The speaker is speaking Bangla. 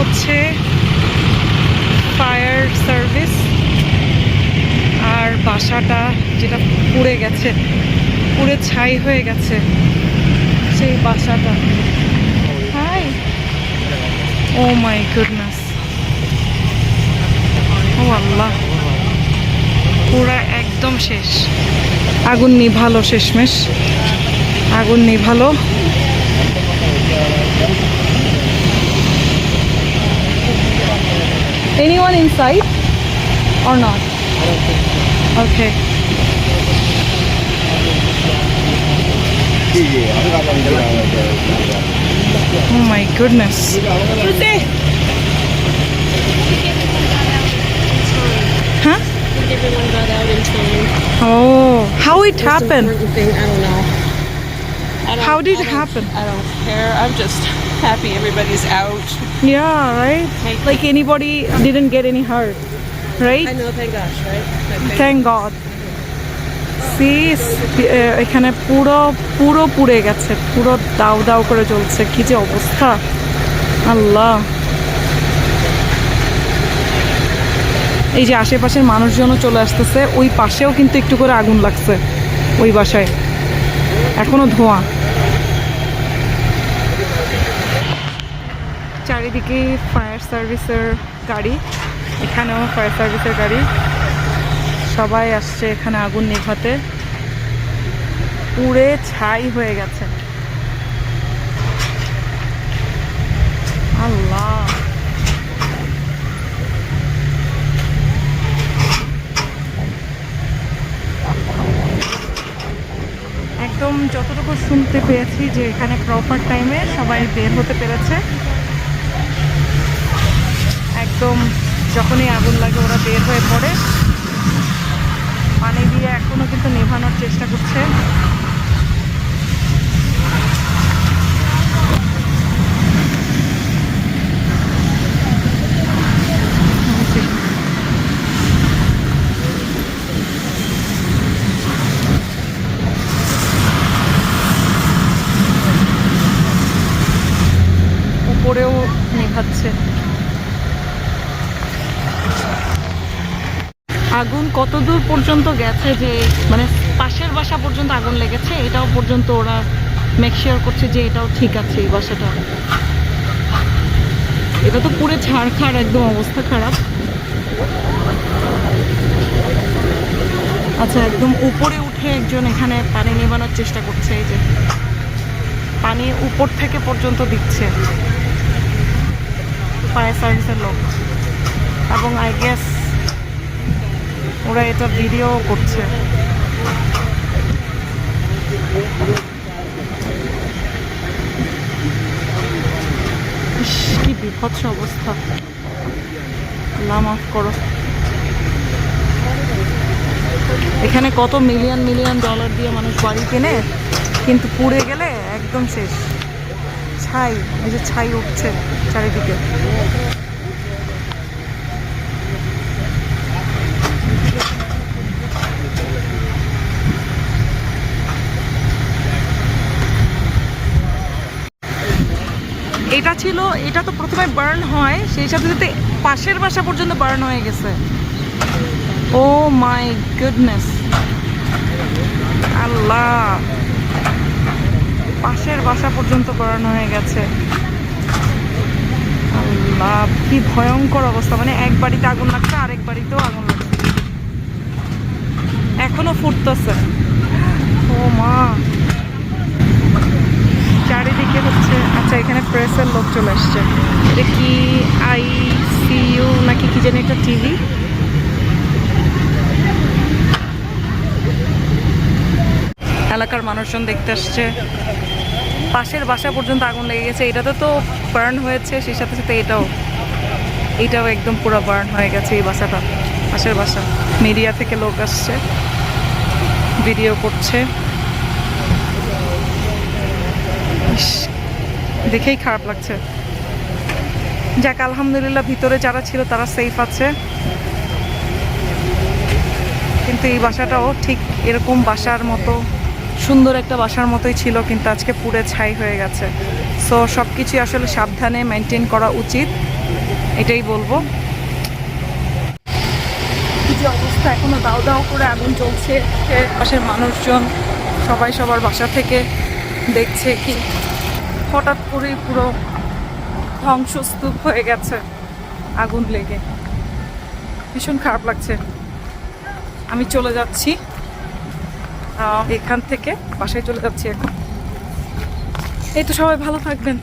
হচ্ছে ফায়ার সার্ভিস আর বাসাটা যেটা পুড়ে গেছে, পুড়ে ছাই হয়ে গেছে, সেই বাসাটা। হাই। Oh my goodness. ও আল্লাহ। পুরা একদম শেষ। আগুন নিভালো শেষমেশ। আগুন নিভালো। Anyone inside or not? Okay. Oh my goodness. Huh? Everyone got out in time. Oh, how it happened? I don't know. I don't- How did it happen? I don't care. I'm just happy everybody's out. Yeah, right? Thank- Like you. anybody didn't get any hurt, right? I know, thank gosh, right? But Thank God. See, এখানে পুরো পুরো পুড়ে গেছে পুরো দাউ দাউ করে জ্বলছে কি যে অবস্থা আল্লাহ এই যে আশেপাশের মানুষজনও চলে আসতেছে ওই পাশেও কিন্তু একটু করে আগুন লাগছে ওই বাসায় এখনও ধোঁয়া চারিদিকে ফায়ার সার্ভিসের গাড়ি, এখানেও ফায়ার সার্ভিসের গাড়ি। সবাই আসছে এখানে আগুন নিভাতে। পুড়ে ছাই হয়ে গেছে। আল্লাহ। একদম যতটুকু শুনতে পেয়েছি যে এখানে প্রপার টাইমে সবাই বের হতে পেরেছে। যখনই আগুন লাগে ওরা বের হয়ে পড়ে। পানি দিয়ে এখনও কিন্তু নেভানোর চেষ্টা করছে। উপরেও নেভাচ্ছে। আগুন কত দূর পর্যন্ত গেছে যে মানে পাশের বাসা পর্যন্ত আগুন লেগেছে? এটাও পর্যন্ত ওরা মেকশিওর করছে যে এটাও ঠিক আছে এই বাসাটা। এটা তো পুরো ছাড়খাড় একদম অবস্থা খারাপ। আচ্ছা একদম উপরে উঠে একজন এখানে পানি নেবানোর চেষ্টা করছে এই যে। পানি উপর থেকে পর্যন্ত দিচ্ছে। ফায়ার সার্ভিসের লোক। এবং আই গেস ওরা এটা ভিডিও করছে। কি বিভৎস অবস্থা। আল্লাহ মাফ করো। এখানে কত মিলিয়ন মিলিয়ন ডলার দিয়ে মানুষ বাড়ি কেনে, কিন্তু পুড়ে গেলে একদম শেষ। ছাই, এই যে ছাই উঠছে চারিদিকে। এটা ছিল, এটা তো প্রথমে বার্ন হয়, সেই সাথে সাথে পাশের বাসা পর্যন্ত বার্ন হয়ে গেছে। ও মাই গুডনেস আল্লাহ। পাশের বাসা পর্যন্ত বার্ন হয়ে গেছে। আল্লাহ, কি ভয়ঙ্কর অবস্থা। মানে এক বাড়িতে আগুন লাগছে, আরেক বাড়িতেও আগুন লাগছে। এখনও ফুটতেছে। ও মা চারিদিকে হচ্ছে আচ্ছা এখানে প্রেসের লোক চলে আসছে এটা কি আইসিইউ নাকি কি জানি একটা টিভি এলাকার মানুষজন দেখতে আসছে। পাশের বাসা পর্যন্ত আগুন লেগে গেছে। এটাতে তো বার্ন হয়েছে, সেই সাথে সাথে এটাও। এটাও একদম পুরো বার্ন হয়ে গেছে এই বাসাটা, পাশের বাসা। মিডিয়া থেকে লোক আসছে ভিডিও করছে। দেখেই খারাপ লাগছে। যাক, আলহামদুলিল্লাহ ভিতরে যারা ছিল তারা সেফ আছে। কিন্তু এই বাসাটাও ঠিক এরকম বাসার মতো, সুন্দর একটা বাসার মতোই ছিল, কিন্তু আজকে পুড়ে ছাই হয়ে গেছে। সো সব কিছুই আসলে সাবধানে মেনটেন করা উচিত, এটাই বলব। যে অবস্থা, এখনও দাও দাও করে আগুন জ্বলছে পাশের মানুষজন সবাই সবার বাসা থেকে দেখছে কি হঠাৎ করেই পুরো ধ্বংসস্তূপ হয়ে গেছে, আগুন লেগে। ভীষণ খারাপ লাগছে। আমি চলে যাচ্ছি এখান থেকে, বাসায় চলে যাচ্ছি এখন। এই তো সবাই ভালো থাকবেন।